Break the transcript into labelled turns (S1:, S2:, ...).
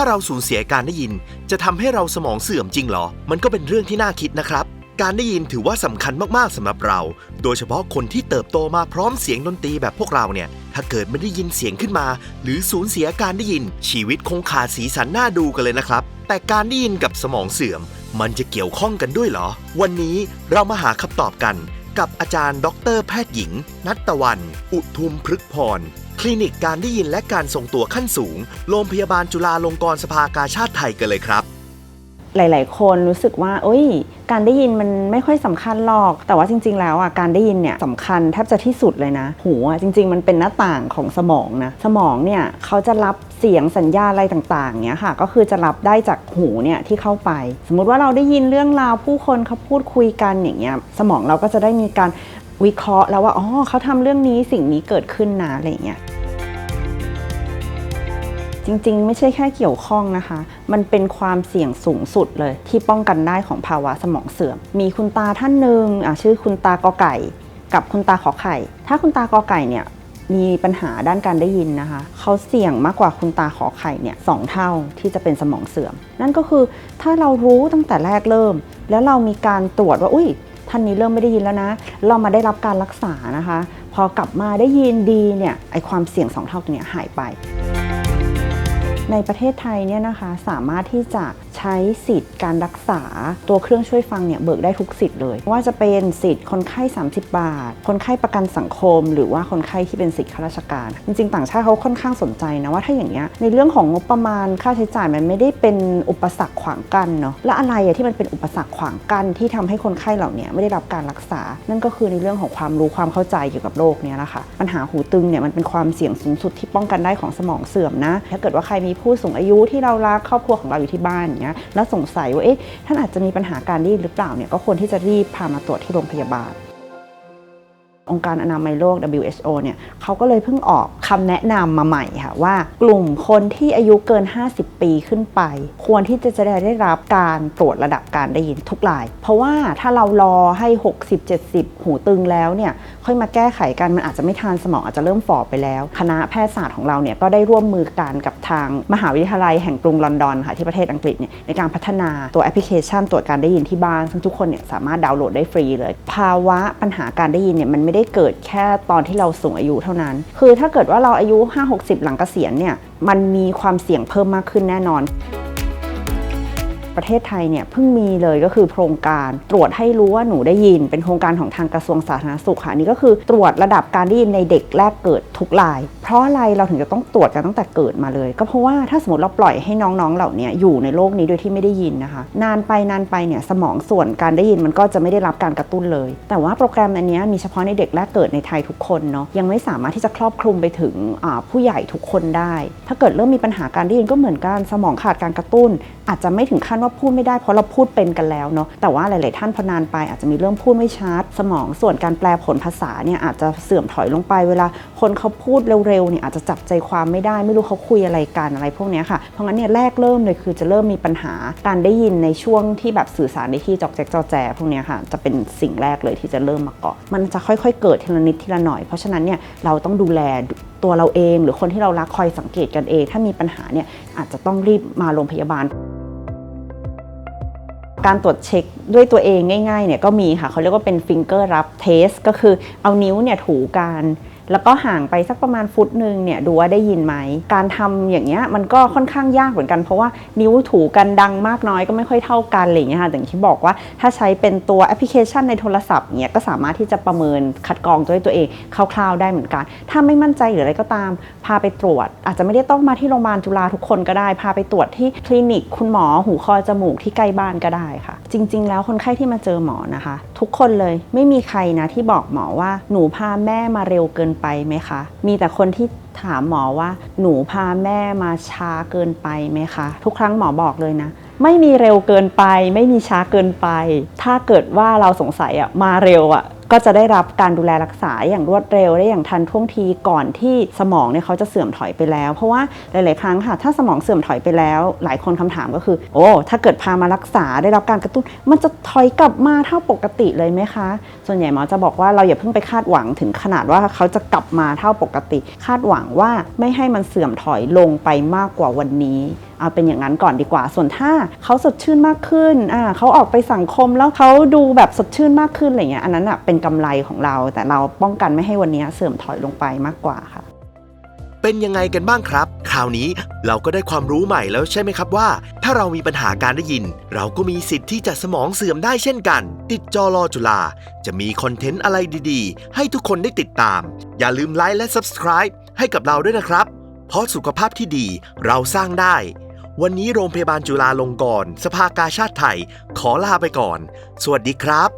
S1: ถ้าเราสูญเสียการได้ยิน จะทำให้เราสมองเสื่อมจริงเหรอ มันก็เป็นเรื่องที่น่าคิดนะครับ การได้ยินถือว่าสำคัญมากๆสำหรับเรา โดยเฉพาะคนที่เติบโตมาพร้อมเสียงดนตรีแบบพวกเราเนี่ย ถ้าเกิดไม่ได้ยินเสียงขึ้นมา หรือสูญเสียการได้ยิน ชีวิตคงขาดสีสันน่าดูกันเลยนะครับ แต่การได้ยินกับสมองเสื่อม มันจะเกี่ยวข้องกันด้วยเหรอ วันนี้เรามาหาคำตอบกัน กับอาจารย์ ดร แพทย์หญิง นัตตะวัน อุทุมพฤกพร คลินิกการได้ยินและการทรงตัวขั้นสูง โรงพยาบาลจุฬาลงกรณ์สภากาชาติไทยกันเลยครับ
S2: หลาย ๆ คนรู้สึกว่าเอ้ย การได้ยินมันไม่ค่อยสำคัญหรอก แต่ว่าจริง ๆ แล้วอะการได้ยินเนี่ยสำคัญแทบจะที่สุดเลยนะ หูอะจริง ๆ มันเป็นหน้าต่างของสมองนะ สมองเนี่ยเขาจะรับเสียงสัญญาณอะไรต่างๆเนี่ยค่ะ ก็คือจะรับได้จากหูเนี่ยที่เข้าไป สมมุติว่าเราได้ยินเรื่องราวผู้คนเขาพูดคุยกันอย่างเงี้ย สมองเราก็จะได้มีการ วิเคราะห์แล้วว่าอ๋อเขาทำเรื่องนี้สิ่งนี้เกิดขึ้นนะอะไรเงี้ยจริงๆ ไม่ใช่แค่เกี่ยวข้องนะคะ มันเป็นความเสี่ยงสูงสุดเลย ที่ป้องกันได้ของภาวะสมองเสื่อม มีคุณตาท่านหนึ่งชื่อคุณตากอไก่ กับคุณตาขอไข่ ถ้าคุณตากอไก่เนี่ยมีปัญหาด้านการได้ยินนะคะ เขาเสี่ยงมากกว่าคุณตาขอไข่เนี่ยสองเท่าที่จะเป็นสมองเสื่อม นั่นก็คือถ้าเรารู้ตั้งแต่แรกเริ่ม แล้วเรามีการตรวจว่าอุ้ย ท่านนี้เริ่มไม่ได้ยินแล้วนะ เรามาได้รับการรักษานะคะ พอกลับมาได้ยินดีเนี่ยไอความเสี่ยงสองเท่าตรงนี้หายไป ในประเทศไทยเนี่ยนะคะสามารถที่จะ ใช้สิทธิ์การรักษาตัวเครื่องช่วยฟังเนี่ยเบิกได้ทุกสิทธิ์เลย ว่าจะเป็นสิทธิ์คนไข้ 30 บาท คนไข้ประกันสังคม หรือว่าคนไข้ที่เป็นสิทธิ์ข้าราชการ จริงๆ ต่างชาติเขาค่อนข้างสนใจนะว่าถ้าอย่างเงี้ยในเรื่องของงบประมาณค่าใช้จ่ายมันไม่ได้เป็นอุปสรรคขวางกั้นเนาะและอะไรอะที่มันเป็นอุปสรรคขวางกั้นที่ทำให้คนไข้เหล่านี้ไม่ได้รับการรักษา นั่นก็คือในเรื่องของความรู้ความเข้าใจเกี่ยวกับโรคเนี่ยแหละค่ะปัญหาหูตึงเนี่ยมันเป็นความเสี่ยงสูงสุดที่ป้องกันได้ของสมองเสื่อมนะถ้าเกิดว่าใครมีผู้สูงอายุที่เรารักครอบครัวของเราอยู่ที่บ้านอย่างเงี้ยแล้วสงสัยว่าเอ๊ะท่านอาจจะมีปัญหาการได้นหรือเปล่าเนี่ยก็ควรที่จะรีบพามาตรวจที่โรงพยาบาล องค์การอนามัยโลก WHO เนี่ยเขาก็เลยเพิ่งออกคำแนะนำมาใหม่ค่ะว่ากลุ่มคนที่อายุเกิน 50 ปีขึ้นไป ควรที่จะจะได้รับการตรวจระดับการได้ยินทุกราย เพราะว่าถ้าเรารอให้ 60-70 หูตึงแล้วเนี่ยค่อยมาแก้ไขกันมันอาจจะไม่ทันสมองอาจจะเริ่มฝ่อไปแล้ว คณะแพทยศาสตร์ของเราเนี่ยก็ได้ร่วมมือกันกับทางมหาวิทยาลัยแห่งกรุงลอนดอนค่ะที่ประเทศอังกฤษเนี่ยในการพัฒนาตัวแอปพลิเคชันตรวจการได้ยินที่บ้านซึ่งทุกคนเนี่ยสามารถดาวน์โหลดได้ฟรีเลย ภาวะปัญหาการได้ยินเนี่ยมันไม่ได้ได้เกิดแค่ตอนที่เราสูงอายุเท่านั้น คือถ้าเกิดว่าเราอายุ 5-60 หลังเกษียณเนี่ย มันมีความเสี่ยงเพิ่มมากขึ้นแน่นอน ประเทศไทยเนี่ยเพิ่งมีเลยก็คือโครงการตรวจให้รู้ว่าหนูได้ยิน เป็นโครงการของทางกระทรวงสาธารณสุขค่ะนี่ก็คือตรวจระดับการได้ยินในเด็กแรกเกิดทุกราย เพราะอะไรเราถึงจะต้องตรวจกันตั้งแต่เกิดมาเลย ก็เพราะว่าถ้าสมมติเราปล่อยให้น้องๆเหล่านี้อยู่ในโลกนี้โดยที่ไม่ได้ยินนะคะ นานไปนานไปเนี่ยสมองส่วนการได้ยินมันก็จะไม่ได้รับการกระตุ้นเลย แต่ว่าโปรแกรมอันนี้มีเฉพาะในเด็กแรกเกิดในไทยทุกคนเนาะยังไม่สามารถที่จะครอบคลุมไปถึงผู้ใหญ่ทุกคนได้ ถ้าเกิดเริ่มมีปัญหาการได้ยินก็เหมือนกันสมองขาดการกระตุ้น อาจจะไม่ถึงขั้นว่าพูดไม่ได้เพราะเราพูดเป็นกันแล้วเนาะแต่ว่าหลาย ๆ ท่านพอนานไปอาจจะมีเรื่องพูดไม่ชัดสมองส่วนการแปลผลภาษาเนี่ยอาจจะเสื่อมถอยลงไปเวลาคนเขาพูดเร็ว ๆ เนี่ยอาจจะจับใจความไม่ได้ ไม่รู้เขาคุยอะไรกันอะไรพวกนี้ค่ะเพราะงั้นเนี่ยแรกเริ่มเลยคือจะเริ่มมีปัญหาการได้ยินในช่วงที่แบบสื่อสารในที่จอกแจ๊กจอแจพวกนี้ค่ะจะเป็นสิ่งแรกเลยที่จะเริ่มมาก่อนมันจะค่อย ๆ เกิดทีละนิดทีละหน่อย เพราะฉะนั้นเนี่ยเราต้องดูแลตัวเราเอง หรือคนที่เรารักคอยสังเกตกันเอง ถ้ามีปัญหาเนี่ยอาจจะต้องรีบมาโรงพยาบาล การตรวจเช็คด้วยตัวเองง่ายๆเนี่ยก็มีค่ะเขาเรียกว่าเป็นฟิงเกอร์รับเทสก็คือเอานิ้วเนี่ยถูกัน แล้วก็ห่างไปสักประมาณฟุตหนึ่งเนี่ยดูว่าได้ยินไหม การทำอย่างเงี้ยมันก็ค่อนข้างยากเหมือนกันเพราะว่านิ้วถูกันดังมากน้อยก็ไม่ค่อยเท่ากันอะไรเงี้ยค่ะอย่างที่บอกว่าถ้าใช้เป็นตัวแอปพลิเคชันในโทรศัพท์เนี่ยก็สามารถที่จะประเมินคัดกรองด้วยตัวเองคร่าวๆได้เหมือนกัน ถ้าไม่มั่นใจหรืออะไรก็ตาม พาไปตรวจ อาจจะไม่ได้ต้องมาที่โรงพยาบาลจุฬาทุกคนก็ได้ พาไปตรวจที่คลินิก คุณหมอหูคอจมูกที่ใกล้บ้านก็ได้ค่ะ จริง ๆ แล้วคนไข้ที่มาเจอหมอนะคะ ทุกคนเลยไม่มีใครนะที่บอกหมอว่าหนูพาแม่มาเร็วเกินไปไหมคะ มีแต่คนที่ถามหมอว่าหนูพาแม่มาช้าเกินไปไหมคะ ทุกครั้งหมอบอกเลยนะ ไม่มีเร็วเกินไป ไม่มีช้าเกินไป ถ้าเกิดว่าเราสงสัยอะมาเร็วอะ ก็จะได้รับการดูแลรักษาอย่างรวดเร็วได้อย่างทันท่วงทีก่อนที่สมองเนี่ยเขาจะเสื่อมถอยไปแล้ว เพราะว่าหลาย ๆ ครั้งค่ะ ถ้าสมองเสื่อมถอยไปแล้ว หลายคนคำถามก็คือ โอ้ ถ้าเกิดพามารักษาได้รับการกระตุ้น มันจะถอยกลับมาเท่าปกติเลยไหมคะ ส่วนใหญ่หมอจะบอกว่าเราอย่าเพิ่งไปคาดหวังถึงขนาดว่าเขาจะกลับมาเท่าปกติ คาดหวังว่าไม่ให้มันเสื่อมถอยลงไปมากกว่าวันนี้ เอาเป็นอย่างนั้นก่อนดีกว่า ส่วนถ้าเขาสดชื่นมากขึ้นอ่าเขาออกไปสังคมแล้วเขาดูแบบสดชื่นมากขึ้นอะไรเงี้ยอันนั้นอะเป็นกำไรของเรา แต่เราป้องกันไม่ให้วันนี้เสื่อมถอยลงไปมากกว่าค่ะ
S1: เป็นยังไงกันบ้างครับ คราวนี้เราก็ได้ความรู้ใหม่แล้วใช่ไหมครับว่า ถ้าเรามีปัญหาการได้ยิน เราก็มีสิทธิ์ที่จะสมองเสื่อมได้เช่นกัน ติดจอรอจุฬาจะมีคอนเทนต์อะไรดีๆ ให้ทุกคนได้ติดตาม อย่าลืมไลค์และ Subscribe ให้กับเราด้วยนะครับ เพราะสุขภาพที่ดีเราสร้างได้ วันนี้โรงพยาบาลจุฬาลงกรณ์สภากาชาติไทย ขอลาไปก่อน สวัสดีครับ